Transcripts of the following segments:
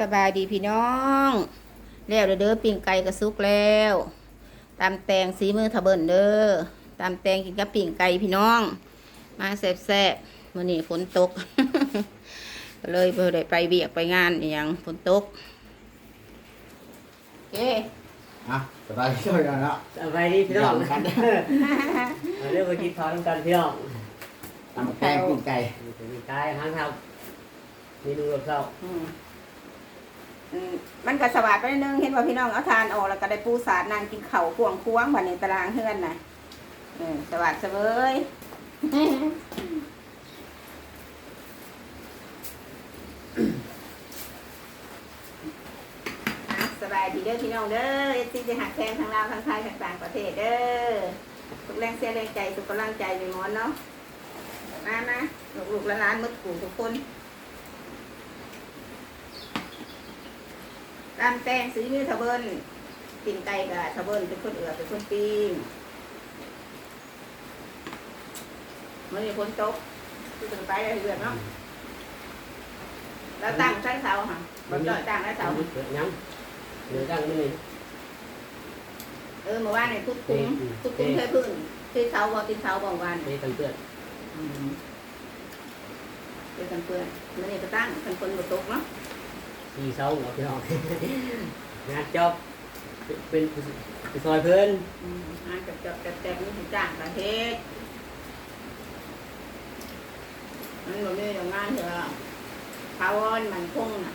สบายดีพี่น้อง แล้วเด้อเด้อปิ้งไก่กระซุกแล้วตามแตงสีมือทะเบินเด้อตามแตงกินกับปิ้งไก่พี่น้อง มาแซ่บๆมื้อนี้ฝนตกก็เลยบ่ได้ไปเบียกไปงานอหย่างฝนตกโอเคอะสบายช่วยกันแล้วสบายดีพี่น้องกันมาเรื่องมากินข้าวน้ำกันพี่น้องทำแกงปิ้งไก่มีกายห้างเท้าเมนูกับเช้าอื มันก็สวัสดไปนึงเห็นว่าพี่น้องเอาทานออกแล้วก็ได้ปูสาดนางกินเข่าควงควงวันนี้ตารางเฮือนนะสวัสดเสวยอะสบายดีเด้อพี่น้องเด้อเอซีจะหักแทงทางลาวทางไทยทางต่างประเทศเด้อทุกแรงเสียแรงใจทุกกำลังใจมีหมอนเนาะมามาลูกๆและร้านมืดกูทุกคน ตามแต่งซื้อมือทะเบินปิ่นไก่กับทะเบินเป็นคนเอือเป็นคนปีนมันมีคนตกคือถึงไปได้เรือนเนาะแล้วตั้งใช้เสาค่ะบนจอดตั้งได้เสาเกิดยังเดี๋ยวตั้งไม่เลยเออเมื่อวานในทุกคุ้มทุกคุ้มเคยพึ่งที่เสาบอกที่เสาบอกวันเทกันเพื่อนอืมเป็นกันเพื่อนมันนี่ก็ตั้งกันคนบนตกเนาะ สี่เช้าเหรอพี่น้อง งานจบเป็นเป็นซอยเพื่อนอืมอ่ากับจบกับแต่นี่ถึงจ้างประเทศมันบ่มีโรงงานเถอะพาวอนมันคงน่ะ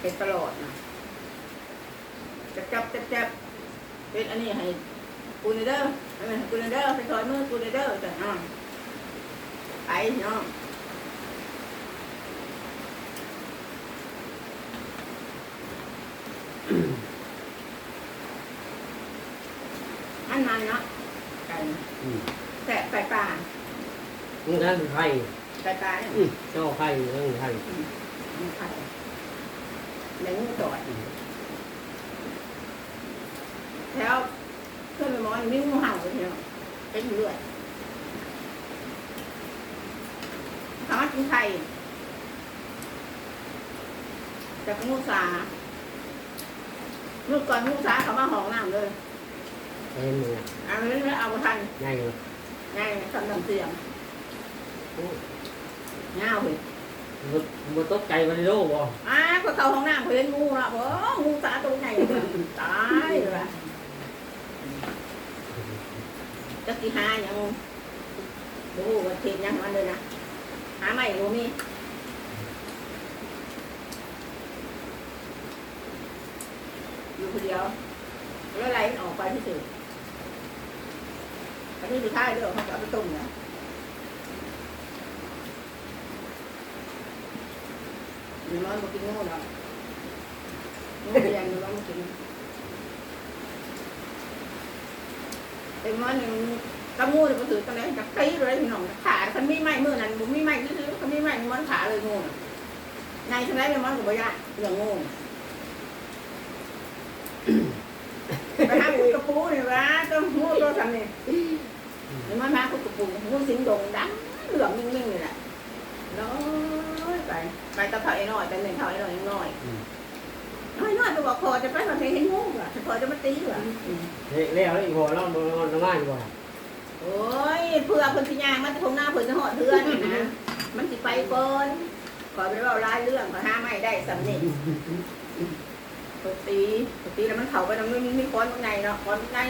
เป็นตลอดน่ะจับจับจับจับเป็นอันนี้ให้กูนเด้อเออกูนเด้อไปถอยมือกูนเด้อจ้ะอ่าไปเนาะอันมัน เนาะไก่แสบไก่ป่ามึงท่านไข่ไก่ป่าเนี่ยเจ้าไข่เรื่องไข่มันไข่ในงูจอดแล้วเพื่อนไปมองมีงูเห่าเลยเนาะเป็นเลือดสามารถกินไข่แต่ก็งูสาเมื่อก่อนงูสาเขามาห้องน้ำเลย เอ็นมึงอะอันนี้ไม่เอาไปทันง่ายเลยง่ายสำนักเสียงเงาเลยมันมันตกใจมันโลบ่อ้าก็เข้าห้องน้ำเห็นงูละบ่งูสาตัวใหญ่เลยตายเลยว่ะจะกี่หาอย่างดูว่าเทียนยังมันเลยนะหาใหม่งูมีอยู่คนเดียวแล้วไรมันออกไปที่สุด อันนี้สุดท้ายเด้อเขาจะเอาไปต้มนะหนูน้อยมากินงูเนาะงูเรียนหนูน้อยมากินเป็นมันหนึ่งกระงูเนี่ยมันถือตอนนี้จะตีเลยพี่น้องขาคันไมีไหม้มือนั้นบุมีไหม้ซื้อคันมีไหม้มันขาเลยงูน่ะในทั้งนั้มันกับบ่ยาเรื่องงูไปหาปูกระปูนี่วะต้องงูตัวทำนี่ นี่มันมาปูกระปูงูสิงดงดำเหลืองนิ่งๆเลยแหละน้อยไปไปตะเท่าไอ้น้อยแต่หนึ่งเท่าไอ้น้อยยังน้อยน้อยน้อยตัวบอกคอจะไปมาเห็นงูอะคอจะมาตีอะเละแล้วอีกหัวเรานอนง่ายกว่าโอ้ยเพื่อคนสิยางมันจะคงหน้าเพื่อจะหอดเพื่อนนะมันสิไปก่อนขอไปเล่าลายเรื่องขอห้าไม่ได้สำเร็จปกตีปกตีแล้วมันเข่าไปตรงนี้มันมีค้อนข้างในเนาะค้อนข้างใน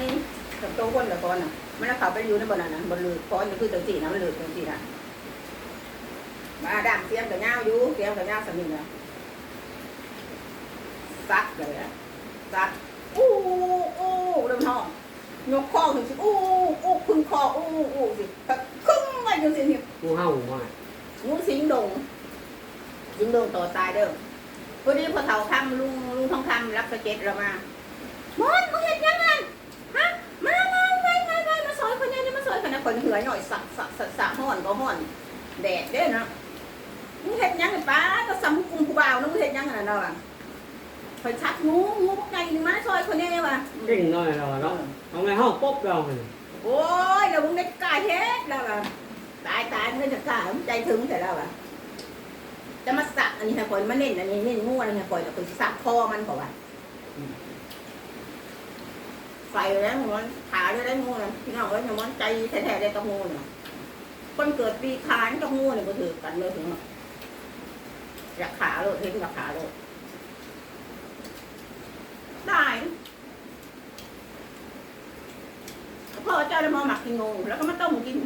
กับโต๊ะคนละค้อนอะมันแล้วเข่าไปอยู่ในบนนั้นนะบนลือค้อนก็คือตังสี่นะมันลือตังสี่นะมาดามเสียมกับเงาอยู่เสียมกับเงาสำเร็จนะซักเลยอะซักอู้อู้เริ่มท้องยกคอถึงสิอู้อู้ขึ้นคออู้อู้สิก็คึ้มมาจนสิเนี่ยกูเห่ามางูสิงดงสิงดงต่อตายเด้อพอดีพอเฒ่าคำลุงลุงทองคำรับสเก็ตเรามามอนมึงเห็นยังไงฮะมามาไปไปไปมาซอยคนนี้นี่มาซอย คนนั้นคนเหือหน่อยสักสักสักสักห่อนก็ห่อน แดดเด้อเนาะมึงเห็นยังไงป้าก็ซ้ำกุมกูบ่าวนะมึงเห็นยังไงเนาะคอยชักงูงูพวกไงนี่มาซอยคนนี้ว่ะเก่งหน่อยเราเนาะทำไงห้องป๊บเราเลยโอ้ยเดี๋ยวมึงได้กล้าเฮ็ดแล้วล่ะตายตายมึงจะกล้ามึงใจถึงแต่แล้วอะจะมาสักอันนี้ให้คอยมาเน้นอันนี้เน้นงูอันนี้ให้คอยแต่คนสักคอมันก่อน ไฟแล้วมันขาด้วยได้งูนะพี่น้องเอ้ยมันใจแท้ๆได้กับงูเนี่ยคนเกิดปีขานกับงูเนี่ยก็ถือกันเลยถึงอยากขาโลดเห็นอยากขาโลดได้พ่อเจ้าได้มาหมักกินงูแล้วก็มาต้มกิน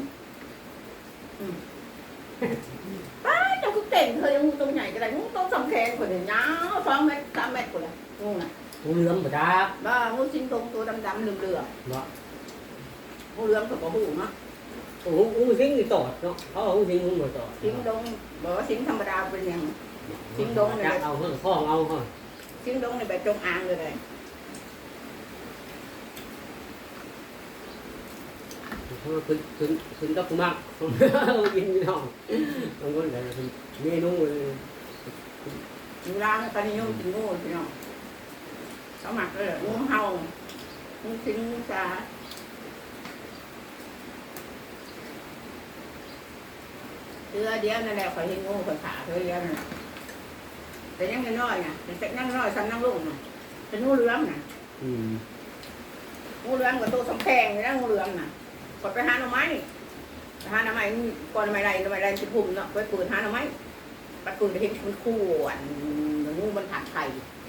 ป้าเจ้าคือเก่งเธอยังงูตัวใหญ่ก็ได้งูตัวสองแขนคนเดียวยาวสองเมตรสามเมตรคนละงูน่ะ งูเหลือมบ่จ้าบ้างูชิ้นตรงตัวดำๆเหลืองเนาะๆงูเหลือมกับกระหูเนาะโอ้โหงูสิงนี่ตอดเนาะเขาเอางูสิงงูบ่ตอดชิ้นดงบอกว่าชิ้นธรรมดาเป็นยัง สิงดงเนี่ยจักเอาเพิ่นคล้องเอาเพิ่นชิ้นดงในแบบจงอางเลยเลยเพิ่นขึ้นขึ้นขึ้นกับกูมากเอากินพี่น้องบางคนก็เป็นเมนูเลยงูร้างตอนนี้ยุ่งกินงูพี่น้อง เขาหมักเลยงูเห่างูชิ้นงูสาเรือเดียวนั่นแหละคอยเห็นงูคอยขาเธอเดียวนั่นน่ะแต่ยังน้อยๆไงแต่นั่งน้อยซ้ำนั่งลุ่งน่ะเป็นงูเหลือมน่ะอืมงูเหลือมกับตัวสำแพงเลยนะงูเหลือมน่ะกดไปหาหน่อไม้ไปหาหน่อไม้ก่อนหน่อไม้ไรหน่อไม้ไรสิพุ่มเนาะไปปืนหาหน่อไม้ไปปืนไปเห็นมันคู่อันงูมันถัดไข่อืม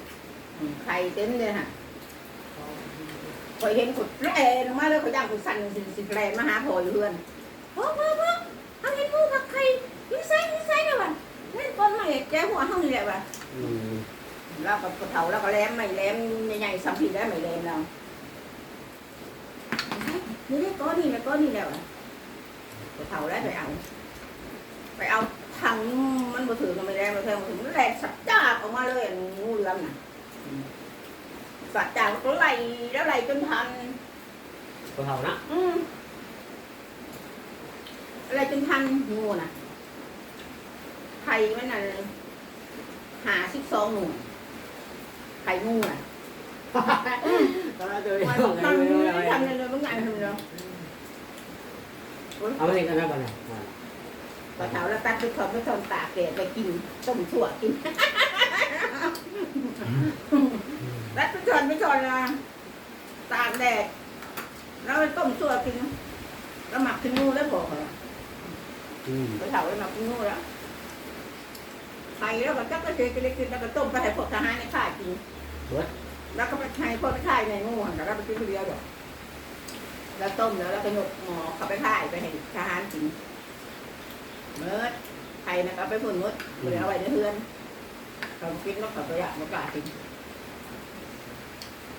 ไข่เต็มเลยฮะคอยเห็นกดแรงมาเลยเขาย่างกดสั่นสิสิแรงมาหาพออยู่เพื่อนพ่อพ่อพ่อเขาเห็นงูผักไข่ยิ้มใส่ยิ้มใส่เลยว่ะนั่นก้อนไม้แก้หัวห้องนี่แหละว่ะอืมแล้วก็กระเถาแล้วก็แหลมไม่แหลมใหญ่ๆสัมผัสแล้วไม่แหลมเรานี่ได้ก้อนนี่แหละก้อนนี่แล้วอะกระเถาแล้วไปเอา ไปเอาถังมันมาถือกันไม่แรงมาเพิ่มมาถึงแรงสับจ้ากออกมาเลยงูเหลือมน่ะ สับจากก็ไหลแล้วไหลจนทันก็เท่านะอืมอะไรจนทันงูน่ะไข่มันน่ะหาสิบสองหนูไข่งูน่ะตอนนั้นเจอมันเอาทำเลไม่ยทำเลยมึงไงทำเลยเอามาให้กันนะบ่เนี่ยปลาเถาแล้วตัดไปทอดไปทอดตากแกะไปกินต้มถั่วกินตัด ไปทอดไปทอดละตากแดดแล้วไปต้มถั่วกินแล้วหมักขึ้นงูแล้วบอกเหรออืมปลาเถาแล้วหมักขึ้นงูแล้วไข่แล้วก็จักก็เจอกันเลยกินแล้วก็ต้มไปให้พวกทหารในข่ายกินแล้วก็ไปให้พวกไปข่ายในงูหันแล้วก็ไปกินคนเดียวเดี๋ยวแล้วต้มแล้วแล้วก็ยกหมอเข้าไปข่ายไปให้ทหารกินเมื่อไข่นะครับไปฝุ่นมดเหลือเอาไว้ในเฮือนเรากินนกขับตัวอยากมากล้ากินโยเงินแล้วเงินคันเห็นนั่นบ่ง่ายปานนั้นก็โดแต่แล้วคันเอาห้านห้านคือบ่ได้เอ้าเอาบ่ได้เห็น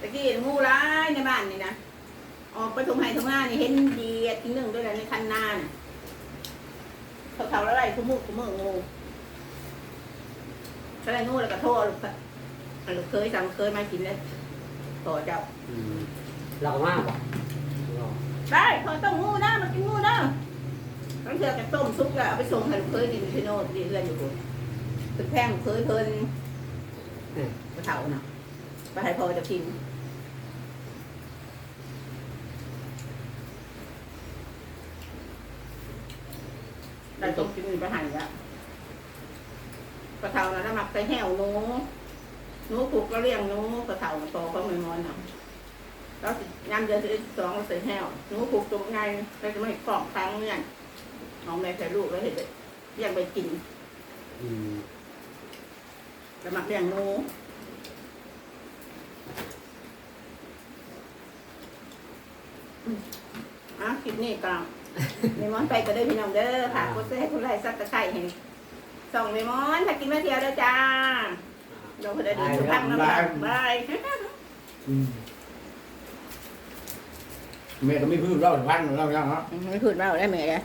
ตะกี้เห็นงูร้ายในบ้านนี่นะ ออกไปทุ่งไห้ทุ่งนานี่เห็นเดียดทีหนึ่งด้วยนะในคันนาน่ะเขาเขาแล้วไรคุ้มือคุ้มืองูก็เลยงูแล้วก็โทษลูกก็ลูกเคยสั่งเคยมากินเลยโทษเจ้าอืมเราก็มากบ่ได้พอต้องงูนะมากินงูนะต้องเชื่อกันต้มซุปแล้วเอาไปส่งให้ลูกเคยกินที่โน่นที่เรือนอยู่พุ่น ตึกแพงลูกเคยเพลินกระเถาน่ะไปให้พอจะกินได้ต้มกินไปหันแล้วกระเถาน่ะน้ำหมักใส่แห้วหนูหนูปลูกแล้วเลี้ยงหนูกระเถาโตเขาไม่มอนน่ะแล้วยามเดือนที่สองเราใส่แห้วหนูผูกตรงไงเราจะไม่กรอกครั้งเนี่ยเอาแม่ใส่ลูกแล้วเห็นเลยเลี้ยงไปกิน อืม แล้วมักเลี้ยงหนูอืมอะคลิปนี้ก็เมมอนไปก็ได้อพี่น้องเด้อค่ะกดแชร์กดไลค์ซับสไครต์ให้ส่องเมมอนถ้ากินมาเที่ยวเด้อจ้าเราคนได้ดีทุกครั้งนะบ๊ายบายอืมเมียก็ไม่พูดเล่าพันเราอย่างเนาะไม่พูดว่าได้ไหมเลย